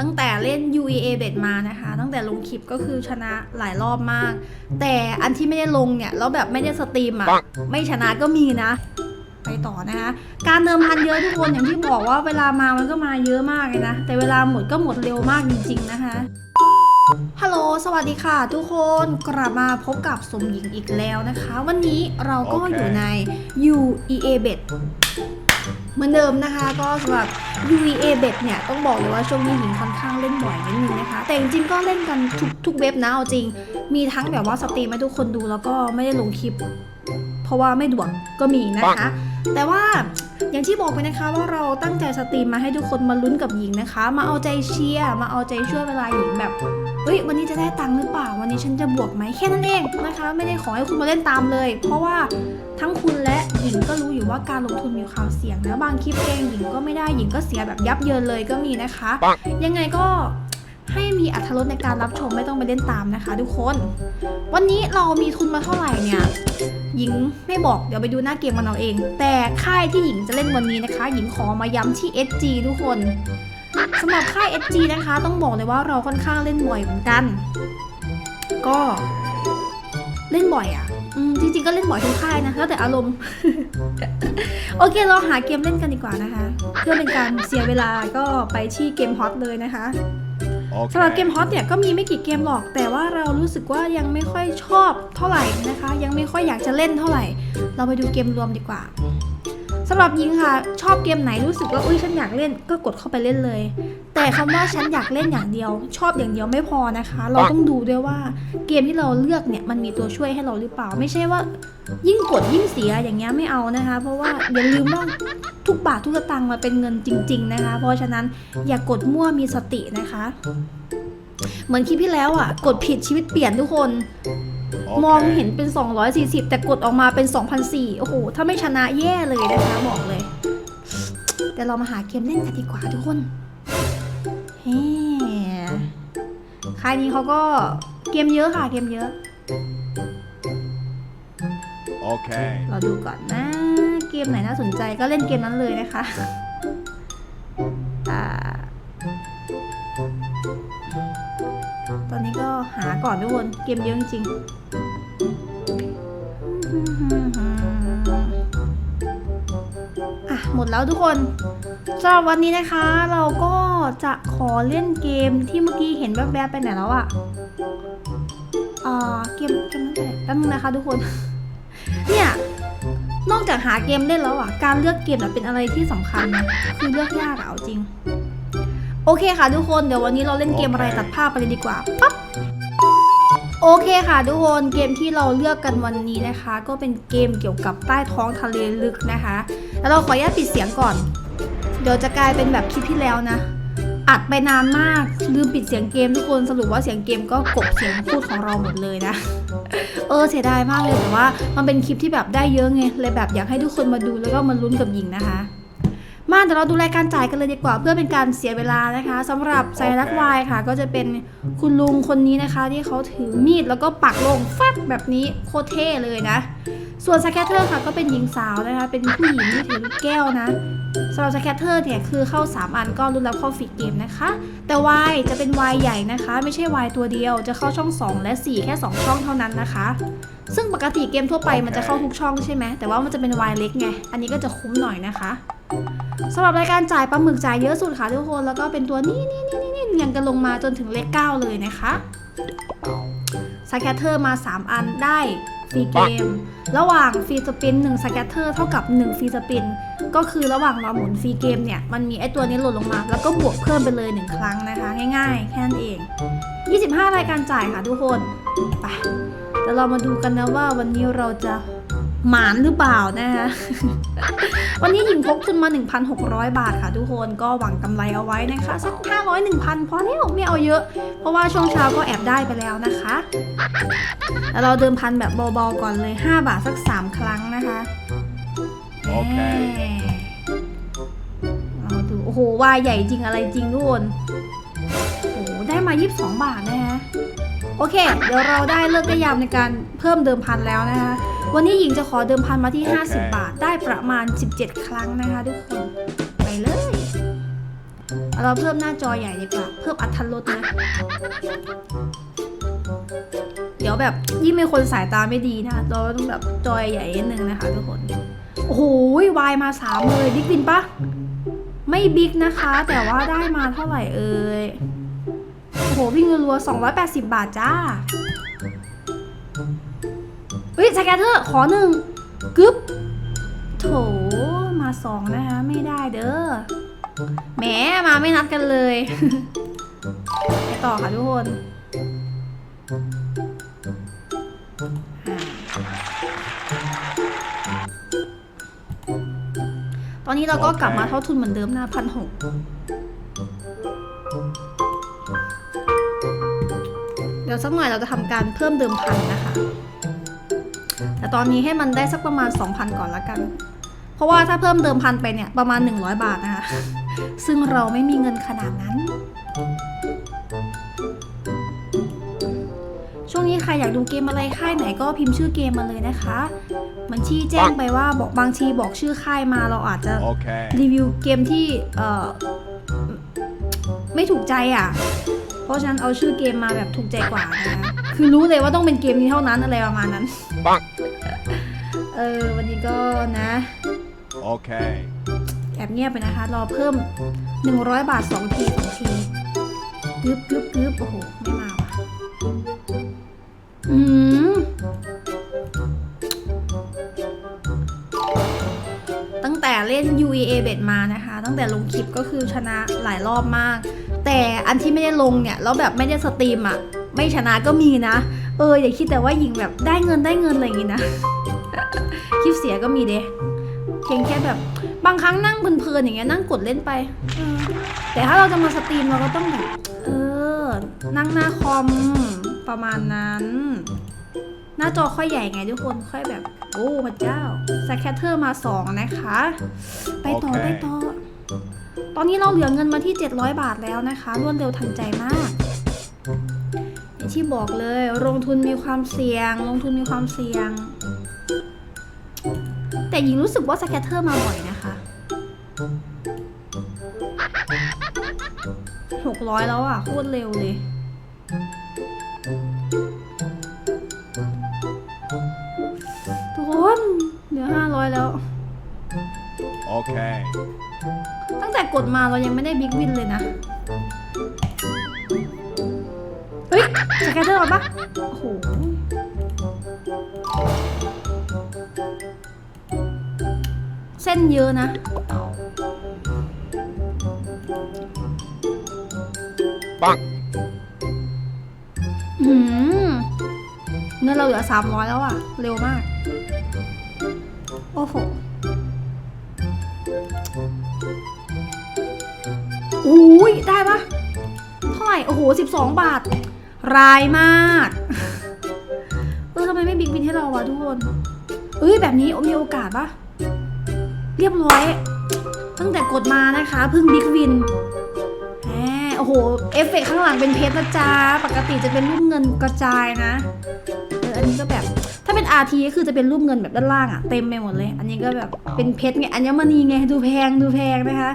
ตั้งแต่เล่น UEA bet มานะคะ ตั้งแต่ลงคลิปก็คือชนะหลายรอบมาก แต่อันที่ไม่ได้ลงเนี่ย แล้วแบบไม่ได้สตรีมอะ ไม่ชนะก็มีนะ ไปต่อนะคะ การเดิมพันเยอะทุกคนอย่างที่บอกว่าเวลามามันก็มาเยอะมากเลยนะ แต่เวลาหมดก็หมดเร็วมากจริง ๆ นะคะฮัลโหล สวัสดีค่ะ ทุกคนกลับมาพบกับสมหญิงอีกแล้วนะคะ วันนี้เราก็โอเคอยู่ใน UEA bet เหมือนเดิมนะคะก็สำหรับ UEA bet เนี่ยต้องบอกเลยว่าช่วงนี้หญิงค่อนข้างเล่นบ่อยนิดนึงนะคะ แต่จริงๆก็เล่นกันทุกทุกเว็บนะเอาจริง มีทั้งแบบว่าสตรีมให้ทุกคนดูแล้วก็ไม่ได้ลงคลิป เพราะว่าไม่ด่วนก็มีนะคะ แต่ว่า อย่างที่บอกไปนะคะว่าเราตั้งใจสตรีมมาให้ทุกคนมาลุ้นกับหญิงนะคะ มาเอาใจเชียร์มาเอาใจช่วยเวลาหญิงแบบเฮ้ยวันนี้จะได้ตังค์หรือเปล่า วันนี้ฉันจะบวกไหมแค่นั้นเองนะคะ ไม่ได้ขอให้คุณมาเล่นตามเลย เพราะว่าทั้งคุณและหญิงก็รู้อยู่ว่าการลงทุนมีความเสี่ยงนะบางคลิปเองหญิงก็ไม่ได้หญิงก็เสียแบบยับเยินเลยก็มีนะคะปังยังไงก็ ให้มีอัธรสในการรับชมไม่ต้องไปเล่นตามนะคะ ทุกคน วันนี้เรามีทุนมาเท่าไหร่เนี่ยหญิงไม่บอกเดี๋ยวไปดูหน้าเกมกันเอาเอง แต่ค่ายที่หญิงจะเล่นวันนี้นะคะ หญิงขอมาย้ำที่ SG ทุกคนสำหรับค่าย SG นะคะ ต้องบอกเลยว่าเราค่อนข้างเล่นบ่อยเหมือนกัน ก็เล่นบ่อยอะ่ะจริงๆก็เล่นบ่อยทุกค่ายนะแล้วแต่อารมณ์ โอเคเราหาเกมเล่นกันดีกว่านะคะ เพื่อเป็นการเสียเวลาก็ไปที่เกมฮอตเลยนะคะ สำหรับเกมฮอตเนี่ยก็มีไม่กี่เกมหรอก แต่ว่าเรารู้สึกว่ายังไม่ค่อยชอบเท่าไหร่นะคะ ยังไม่ค่อยอยากจะเล่นเท่าไหร่ เราไปดูเกมรวมดีกว่า สำหรับยิงค่ะ ชอบเกมไหนรู้สึกว่าอุ้ยฉันอยากเล่นก็กดเข้าไปเล่นเลย แต่คำว่าฉันอยากเล่นอย่างเดียว ชอบอย่างเดียวไม่พอนะคะ เราต้องดูด้วยว่าเกมที่เราเลือกเนี่ยมันมีตัวช่วยให้เราหรือเปล่า ไม่ใช่ว่า ยิ่งกดยิ่งเสียอย่างเงี้ยไม่เอานะคะ เพราะว่าอย่าลืมว่าทุกบาททุกตางค์มาเป็นเงินจริง ๆนะคะ เพราะฉะนั้นอย่ากกดมั่วมีสตินะคะ เหมือนคลิปที่แล้วอะ กดผิดชีวิตเปลี่ยนทุกคน มองเห็นเป็น 240 แต่กดออกมาเป็น 2,004โอ้โห ถ้าไม่ชนะแย่เลยนะคะบอกเลยเดี๋ยวเรามาหาเกมเล่นกันดีกว่าทุกคนเฮ้ค่ายนี้เขาก็เกมเยอะค่ะเกมเยอะ Okay. เราดูก่อนนะ เกมไหนน่าสนใจก็เล่นเกมนั้นเลยนะคะอ่าตอนนี้ก็หาก่อนทุกคน เกมเยอะจริงๆ อะหมดแล้วทุกคนสำหรับวันนี้นะคะ เราก็จะขอเล่นเกมที่เมื่อกี้เห็นแวบๆไปไหนแล้วอะอ่าเกมเกมนั้นไปไหนแป๊บนึงนะคะทุกคน เนี่ยนอกจากหาเกมเล่นแล้วอะ การเลือกเกมเป็นอะไรที่สำคัญคือเลือกยากอะเอาจริง โอเคค่ะทุกคน เดี๋ยววันนี้เราเล่นเกมอะไรตัดภาพไปเลยดีกว่าปั๊บ โอเคค่ะทุกคนเกมที่เราเลือกกันวันนี้นะคะ ก็เป็นเกมเกี่ยวกับใต้ท้องทะเลลึกนะคะ แล้วเราขออนุญาตปิดเสียงก่อน เดี๋ยวจะกลายเป็นแบบคลิปที่แล้วนะ อัดไปนานมากลืมปิดเสียงเกมทุกคนสรุปว่าเสียงเกมก็กบเสียงพูดของเราหมดเลยนะ เออเสียดายมากเลยแต่ว่า มันเป็นคลิปที่แบบได้เยอะไงเลยแบบอยากให้ทุกคนมาดูแล้วก็มาลุ้นกับหญิงนะคะ มาเดี๋ยวเราดูรายการจ่ายกันเลยดีกว่า เพื่อเป็นการเสียเวลานะคะสำหรับไซรักวายค่ะ ก็จะเป็นคุณลุงคนนี้นะคะ ที่เขาถือมีดแล้วก็ปักลงฟัดแบบนี้โคตรเท่เลยนะ ส่วนสแคตเตอร์ค่ะก็เป็นหญิงสาวนะคะ เป็นผู้หญิงที่ถือลูกแก้วนะสำหรับสแคตเตอร์เนี่ยคือเข้า 3 อันก็รุนรับเข้าฟรีเกมนะคะ แต่วายจะเป็นวายใหญ่นะคะ ไม่ใช่วายตัวเดียว จะเข้าช่อง 2 และ 4 แค่ 2 ช่องเท่านั้นนะคะ ซึ่งปกติเกมทั่วไปมันจะเข้าทุกช่องใช่ไหมแต่ว่ามันจะเป็นวายเล็กไงอันนี้ก็จะคุ้มหน่อยนะคะ สำหรับรายการจ่ายปลาหมึกจ่ายเยอะสุดค่ะทุกคน แล้วก็เป็นตัวนี้นี่นี่นี่นี่ยังกันลงมาจนถึงเลข9เลยนะคะสแคตเตอร์มา 3 อันได้ฟรีเกม ระหว่างฟรีสปิน1สแกตเตอร์เท่ากับ1ฟรีสปิน ก็คือระหว่างเราหมุนฟรีเกมเนี่ย มันมีไอตัวนี้หล่นลงมา แล้วก็บวกเพิ่มไปเลย 1 ครั้งนะคะ ง่ายๆ แค่นั้นเอง 25 รายการจ่ายค่ะทุกคน ไป เดี๋ยวเรามาดูกันนะว่าวันนี้เราจะ หมานหรือเปล่านะคะวันนี้หญิงพกทุนมา 1,600 บาทค่ะทุกคนก็หวังกำไรเอาไว้นะคะ สัก 500 1,000 พอแล้วไม่เอาเยอะ เพราะว่าช่วงเช้าก็แอบได้ไปแล้วนะคะแล้วเราเดิมพันแบบเบาๆก่อนเลย 5 บาทสัก 3 ครั้งนะคะโอเคแหมเราดูโอ้โหวายใหญ่จริงอะไรจริงทุกคนโอ้โหได้มา 22 บาทนะคะโอเค เดี๋ยวเราได้เลิกได้ยามในการเพิ่มเดิมพันแล้วนะคะ วันนี้หญิงจะขอเดิมพันมาที่โอเค50 บาท ได้ประมาณ 17 ครั้งนะคะทุกคน ไปเลยเเราเพิ่มหน้าจอใหญ่ดีกว่า เพิ่มอัตรถรสนะ เดี๋ยวแบบยิ่งเป็นคนสายตาไม่ดีนะเราต้องแบบจอใหญ่นิดนึงนะคะทุกคน โอ้โหวายมาสามเลยบิ๊กบินปะไม่บิ๊กนะคะ แต่ว่าได้มาเท่าไหร่เอ่ยโอ้โหวิ่งรัวๆ280 บาทจ้า เฮ้ยสแกนเตอร์ขอหนึ่งกึ๊บโถมาสองนะคะ ไม่ได้เด้อแหมมาไม่นัดกันเลยไปต่อค่ะทุกคนตอนนี้เราก็กลับมาเท่าทุนเหมือนเดิมนะพันหกเดี๋ยวสักหน่อยเราจะทำการเพิ่มเดิมพันนะคะ แต่ตอนนี้ให้มันได้สักประมาณ 2,000 ก่อนละกัน เพราะว่าถ้าเพิ่มเดิมพันไปเนี่ยประมาณ 100 บาทนะคะ ซึ่งเราไม่มีเงินขนาดนั้น ช่วงนี้ใครอยากดูเกมอะไรค่ายไหนก็พิมพ์ชื่อเกมมาเลยนะคะเหมันชี้แจ้งไปว่าบอกบางทีบอกชื่อค่ายมาเราอาจจะ Okay. รีวิวเกมที่เอ่อไม่ถูกใจอะ เพราะฉะนั้นเอาชื่อเกมมาแบบถูกใจกว่านะคะ คือรู้เลยว่าต้องเป็นเกมนี้เท่านั้นอะไรประมาณนั้น Bonk. เออวันนี้ก็นะ Okay. แอบเงียบไปนะคะ รอเพิ่ม 100 บาท 2 ที2ทีกึบกึบกึบโอ้โห ไม่มาว่ะ อืม ตั้งแต่เล่น UEA bet มานะคะ ตั้งแต่ลงคลิปก็คือชนะหลายรอบมาก แต่อันที่ไม่ได้ลงเนี่ย แล้วแบบไม่ได้สตรีมอะ ไม่ชนะก็มีนะ เอออย่าคิดแต่ว่าหญิงแบบได้เงินได้เงินอะไรอย่างงี้นะ คลิปเสียก็มีเด้เพียงแค่แบบบางครั้งนั่งเพลินๆอย่างเงี้ยนั่งกดเล่นไปเออแต่ถ้าเราจะมาสตรีมเราก็ต้องแบบเออ นั่งหน้าคอมประมาณนั้น หน้าจอค่อยใหญ่ไงทุกคนค่อยแบบ โอ้พระเจ้าสแคตเตอร์มาสองนะคะ ไปต่อโอเคไปต่อ ตอนนี้เราเหลือเงินมาที่ 700 บาทแล้วนะคะ รวดเร็วทันใจมากอย่าง ที่บอกเลยลงทุนมีความเสี่ยง ลงทุนมีความเสี่ยง แต่หญิงรู้สึกว่าสแคตเตอร์มาบ่อยนะคะหกร้อยแล้วอะโคตรเร็วเลยทุกคนเหลือห้าร้อยแล้ว Okay. ตั้งแต่กดมาเรายังไม่ได้บิ๊กวินเลยนะ แกเตอร์เอาปะโอ้โหเส้นเยอะนะ Bonk. อืมเงินเราเหลือสามร้อยแล้วอะเร็วมาก โอ้โหอุ้ยได้ปะเท่าไหร่ โอ้โหสิบสองบาท ร้ายมาก เออทำไมไม่บิ๊กบินให้เราวะทุกคนเอ้ยแบบนี้มีโอกาสปะเรียบร้อย ตั้งแต่กดมานะคะเพิ่งบิ๊กวินแหมโอ้โห เอฟเฟกต์ข้างหลังเป็นเพชรนะจ๊ะปกติจะเป็นรูปเงินกระจายนะเอออันนี้ก็แบบ ถ้าเป็น RT ก็คือจะเป็นรูปเงินแบบด้านล่างอะเต็มไปหมดเลย อันนี้ก็แบบเป็นเพชรไงอัญมณีไงดูแพงดูแพงนะคะ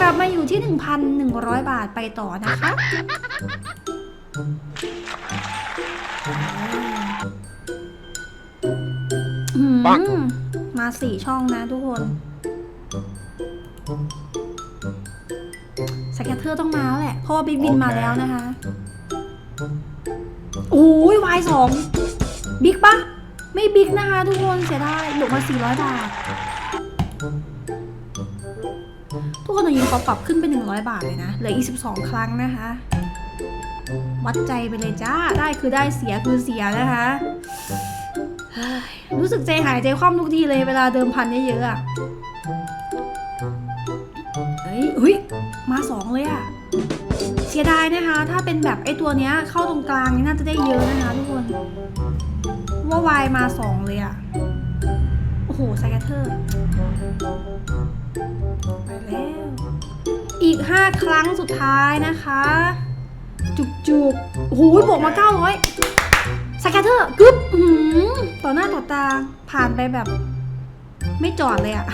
กลับมาอยู่ที่ 1,100 บาทไปต่อนะคะ ปัง มาสี่ช่องนะทุกคน สแกตเตอร์ต้องมาแล้วแหละ เพราะว่าบิ๊กบินโอเคมาแล้วนะคะโอ้ยวายสองบิ๊กปะไม่บิ๊กนะคะทุกคนเสียดายบวกมา400 บาท ทุกคนต้องยิงขอปรับขึ้นเป็น 100 บาทเลยนะเหลืออีก12 ครั้งนะคะ วัดใจไปเลยจ้า ได้คือได้เสียคือเสียนะคะเฮ้ย รู้สึกใจหายใจคว่ำทุกทีเลยเวลาเดิมพันเยอะๆอะเฮ้ยเฮ้ยมาสองเลยอะเสียดายนะคะ ถ้าเป็นแบบไอ้ตัวเนี้ยเข้าตรงกลางนี่น่าจะได้เยอะนะคะทุกคน ว่าวายมาสองเลยอะโอ้โหสแกเตอร์ ไปแล้ว อีก 5 ครั้งสุดท้ายนะคะ จุกจุกๆโอ้โหบวกมา 900 สแกตเตอร์กึ๊บอื้อหือต่อหน้าต่อตาผ่านไปแบบ ไม่จอดเลยอะ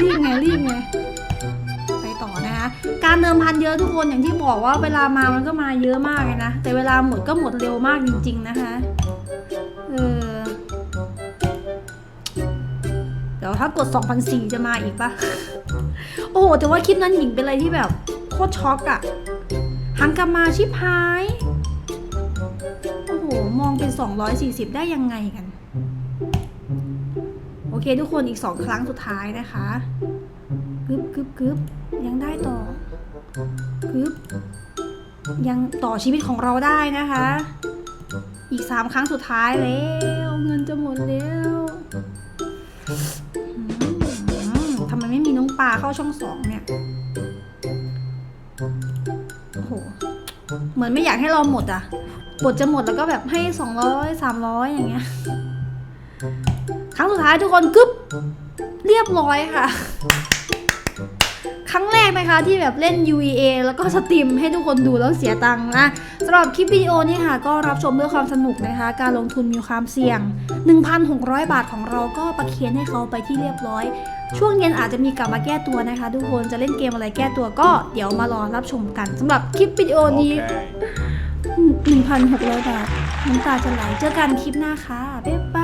รีบไงรีบไง ไปต่อนะคะ การเดิมพันเยอะทุกคนอย่างที่บอกว่าเวลามามันก็มาเยอะมากเลยนะ แต่เวลาหมดก็หมดเร็วมากจริง ๆ นะคะ เออ เดี๋ยวถ้ากด2,004จะมาอีกปะโอ้โหแต่ว่าคลิปนั้นหญิงเป็นอะไรที่แบบโคตรช็อกอะหันกลับมาชิบหาย มองเป็น 240 ได้ยังไงกัน โอเคทุกคนอีกสองครั้งสุดท้ายนะคะกึบกึบกึบยังได้ต่อกึบยังต่อชีวิตของเราได้นะคะ อีกสามครั้งสุดท้ายแล้วเงินจะหมดแล้วทำไมไม่มีน้องปลาเข้าช่องสองเนี่ยโอ้โหเหมือนไม่อยากให้เราหมดอะ บทจะหมดแล้วก็แบบให้สองร้อยสามร้อยอย่างเงี้ย ครั้งสุดท้ายทุกคนกึ๊บเรียบร้อยค่ะ ครั้งแรกนะคะที่แบบเล่น UEA แล้วก็สตรีมให้ทุกคนดูแล้วเสียตังค์นะสำหรับคลิปวิดีโอนี้ค่ะ ก็รับชมเพื่อความสนุกนะคะ การลงทุนมีความเสี่ยง 1,600 บาทของเราก็ประเคียนให้เขาไปที่เรียบร้อย ช่วงเย็นอาจจะมีกลับมาแก้ตัวนะคะ ทุกคนจะเล่นเกมอะไรแก้ตัวก็เดี๋ยวมารอรับชมกันสำหรับคลิปวิดีโอนี้ Okay. 1,600 บาทน้ำตาจะไหลเจอกันคลิปหน้าค่ะ บ๊ายบาย